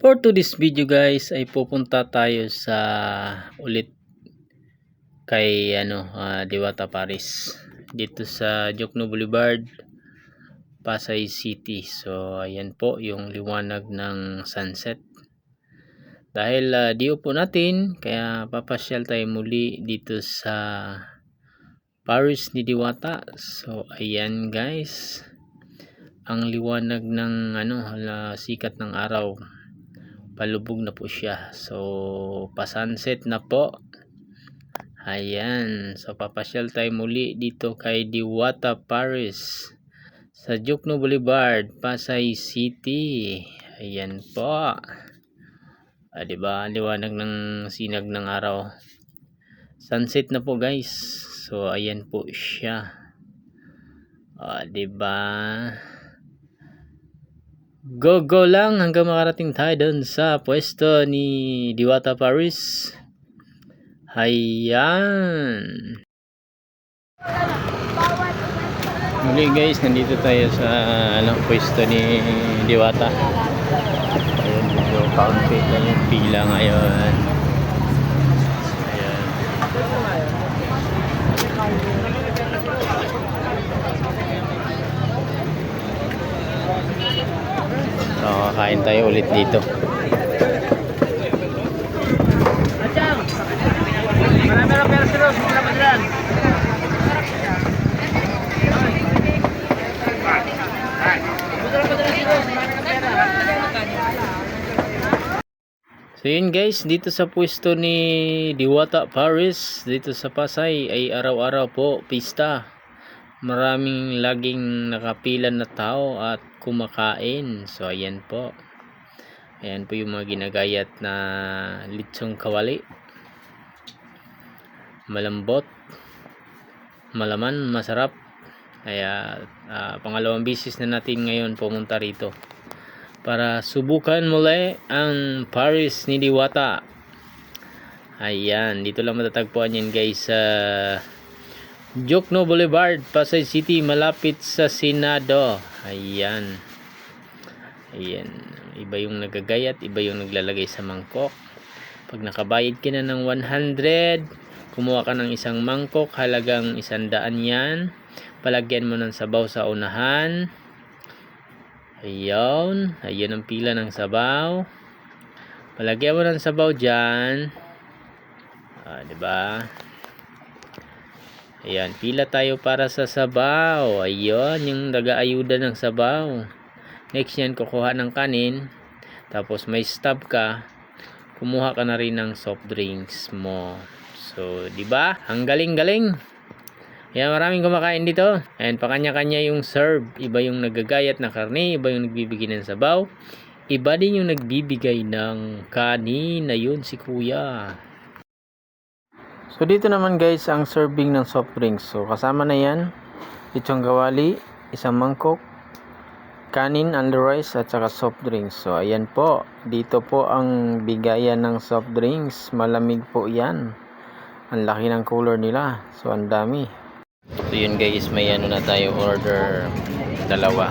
For today's video guys ay pupunta tayo sa ulit kay ano ah, Diwata Paris dito sa Jokno Boulevard Pasay City. So ayan po yung liwanag ng sunset. Dahil uh, di upo natin kaya papasyal tayo muli dito sa Paris ni Diwata. So ayan guys ang liwanag ng ano hala, sikat ng araw palubog na po siya. So pa-sunset na po. Ayan. So papasyal tayo muli dito kay Diwata Paris sa Jukno Boulevard Pasay City. Ayan po. Ah, diba liwanag ng sinag ng araw. Sunset na po guys. So ayan po siya. Ah, diba Go go lang hanggang makarating tayo doon sa pwesto ni Diwata Paris. Hayan. Muli guys, nandito tayo sa ano, pwesto ni Diwata. Ayun, medyo kaunti lang yung pila ngayon. Ayan. So, kain tayo ulit dito. So yun guys, dito sa pwesto ni Diwata Paris, dito sa Pasay ay araw-araw po pista. Maraming laging nakapila na tao at kumakain. So ayan po. Ayan po yung mga ginagayat na litsong kawali. Malambot. Malaman, masarap. Kaya ah, pangalawang bisis na natin ngayon pumunta rito para subukan muli ang Paris ni Diwata. Ayan, dito lang matatagpuan yan guys sa Jokno Boulevard, Pasay City, malapit sa Senado. Ayan. Ayan. Iba yung nagagayat, iba yung naglalagay sa mangkok. Pag nakabayad ka na ng 100, kumuha ka ng isang mangkok, halagang isandaan yan. Palagyan mo ng sabaw sa unahan. Ayun. Ayun ang pila ng sabaw. Palagyan mo ng sabaw dyan. Ah, di ba? Ayan, pila tayo para sa sabaw. Ayun, yung nag-aayuda ng sabaw. Next yan, kukuha ng kanin. Tapos may stop ka. Kumuha ka na rin ng soft drinks mo. So, di ba? Ang galing-galing. Yan, maraming kumakain dito. Ayan, pakanya-kanya yung serve. Iba yung nagagayat na karne, iba yung nagbibigay ng sabaw. Iba din yung nagbibigay ng kanin. Ayun, si kuya. So, dito naman guys, ang serving ng soft drinks. So, kasama na yan. Itong gawali, isang mangkok, kanin, under rice, at saka soft drinks. So, ayan po. Dito po ang bigayan ng soft drinks. Malamig po yan. Ang laki ng cooler nila. So, ang dami. So yun guys, may ano na tayo order dalawa.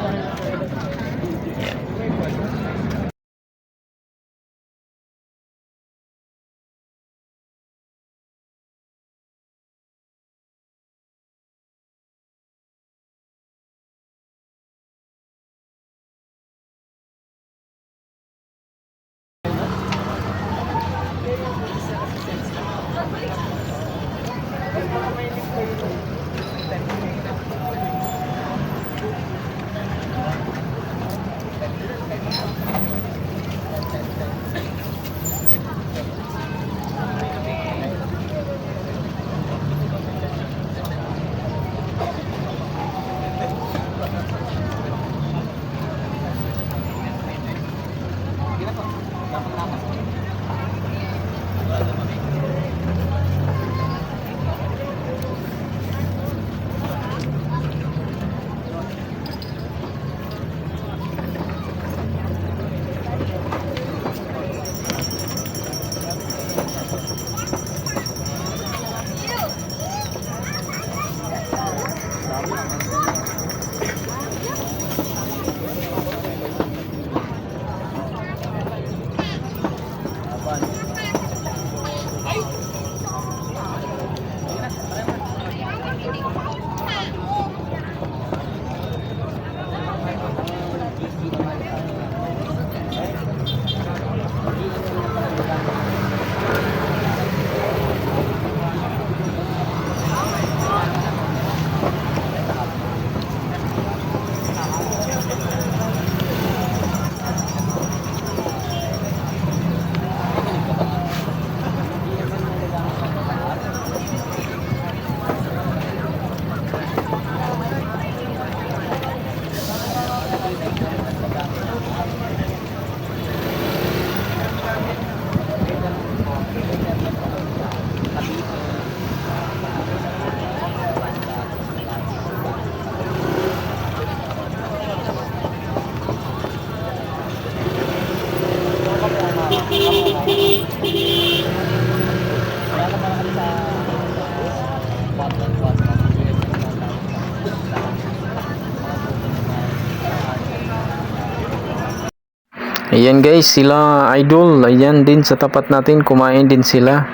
Ayan guys, sila idol. Ayan din sa tapat natin, kumain din sila.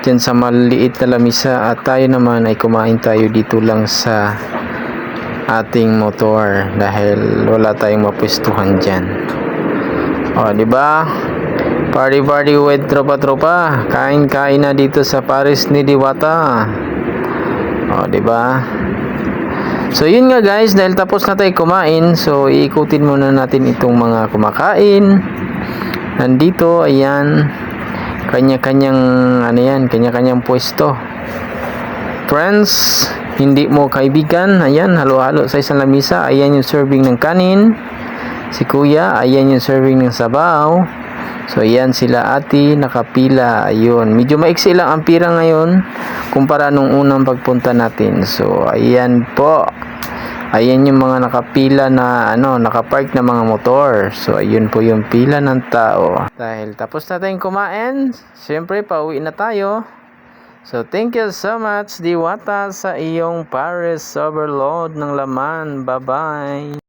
Diyan sa maliit na lamisa at tayo naman ay kumain tayo dito lang sa ating motor dahil wala tayong mapwestuhan diyan. O, di ba? Party party with tropa-tropa. Kain-kain na dito sa Paris ni Diwata. O, di ba? So yun nga guys, dahil tapos na tayo kumain, so iikutin muna natin itong mga kumakain. Nandito, ayan, kanya-kanyang, ano yan, kanya-kanyang pwesto. Friends, hindi mo kaibigan, ayan, halo-halo sa isang lamisa, ayan yung serving ng kanin. Si kuya, ayan yung serving ng sabaw. So, ayan sila ati, nakapila, ayun. Medyo maiksi lang ang pira ngayon, kumpara nung unang pagpunta natin. So, ayan po. Ayan yung mga nakapila na ano, nakapark na mga motor. So ayun po yung pila ng tao. Dahil tapos na tayong kumain, syempre pauwi na tayo. So thank you so much Diwata sa iyong Paris overload ng laman. Bye-bye.